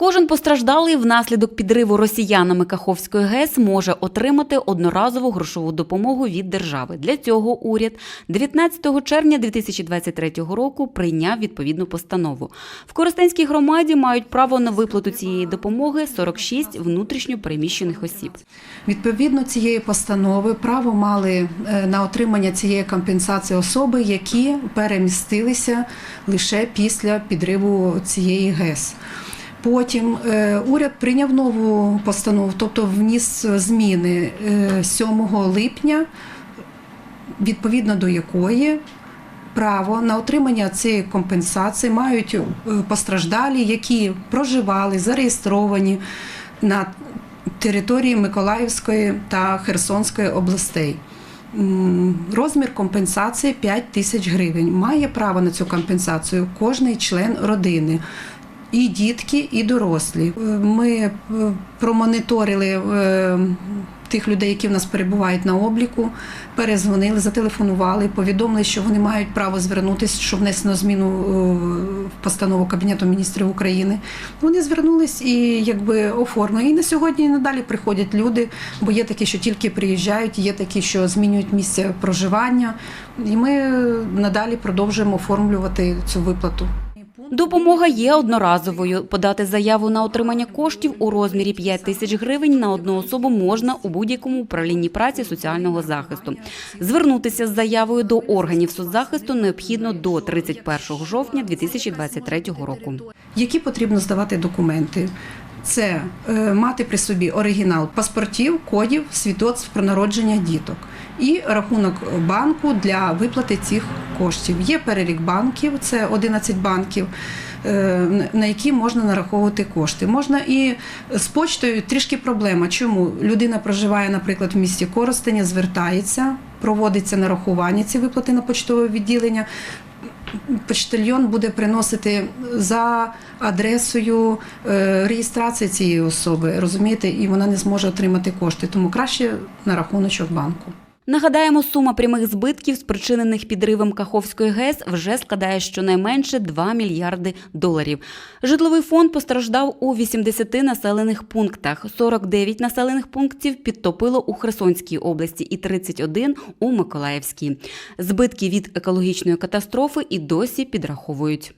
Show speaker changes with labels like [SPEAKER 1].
[SPEAKER 1] Кожен постраждалий внаслідок підриву росіянами Каховської ГЕС може отримати одноразову грошову допомогу від держави. Для цього уряд 19 червня 2023 року прийняв відповідну постанову. В Коростенській громаді мають право на виплату цієї допомоги 46 внутрішньо переміщених осіб.
[SPEAKER 2] Відповідно цієї постанови право мали е, на отримання цієї компенсації особи, які перемістилися лише після підриву цієї ГЕС. Потім е, уряд прийняв нову постанову, тобто вніс зміни е, 7 липня, відповідно до якої право на отримання цієї компенсації мають е, постраждалі, які проживали, зареєстровані на території Миколаївської та Херсонської областей. Розмір компенсації 5 тисяч гривень. Має право на цю компенсацію кожний член родини. І дітки, і дорослі. Е, Ми е, промоніторили е, тих людей, які в нас перебувають на обліку, перезвонили, зателефонували, повідомили, що вони мають право звернутися, що внесено зміну в постанову Кабінету міністрів України. Вони звернулись і якби оформили. І на сьогодні і надалі приходять люди, бо є такі, що тільки приїжджають, є такі, що змінюють місце проживання. І ми надалі продовжуємо оформлювати цю виплату.
[SPEAKER 1] Допомога є одноразовою. Подати заяву на отримання коштів у розмірі 5 тисяч гривень на одну особу можна у будь-якому управлінні праці соціального захисту. Звернутися з заявою до органів соцзахисту необхідно до 31 жовтня 2023 року.
[SPEAKER 2] Які потрібно здавати документи? Це е, мати при собі оригінал паспортів, кодів, свідоцтв про народження діток і рахунок банку для виплати цих коштів. Є перелік банків, це 11 банків. е, На які можна нараховувати кошти. Можна і з почтою трішки проблема. Чому людина проживає, наприклад, в місті Коростеня, звертається, проводиться нарахування ці виплати на почтове відділення почтальйон буде приносити за адресою е, реєстрації цієї особи, розумієте, і вона не зможе отримати кошти. Тому краще на рахуночок банку.
[SPEAKER 1] Нагадаємо, сума прямих збитків, спричинених підривом Каховської ГЕС, вже складає щонайменше 2 мільярди доларів. Житловий фонд постраждав у 80 населених пунктах. 49 населених пунктів підтопило у Херсонській області і 31 у Миколаївській. Збитки від екологічної катастрофи і досі підраховують.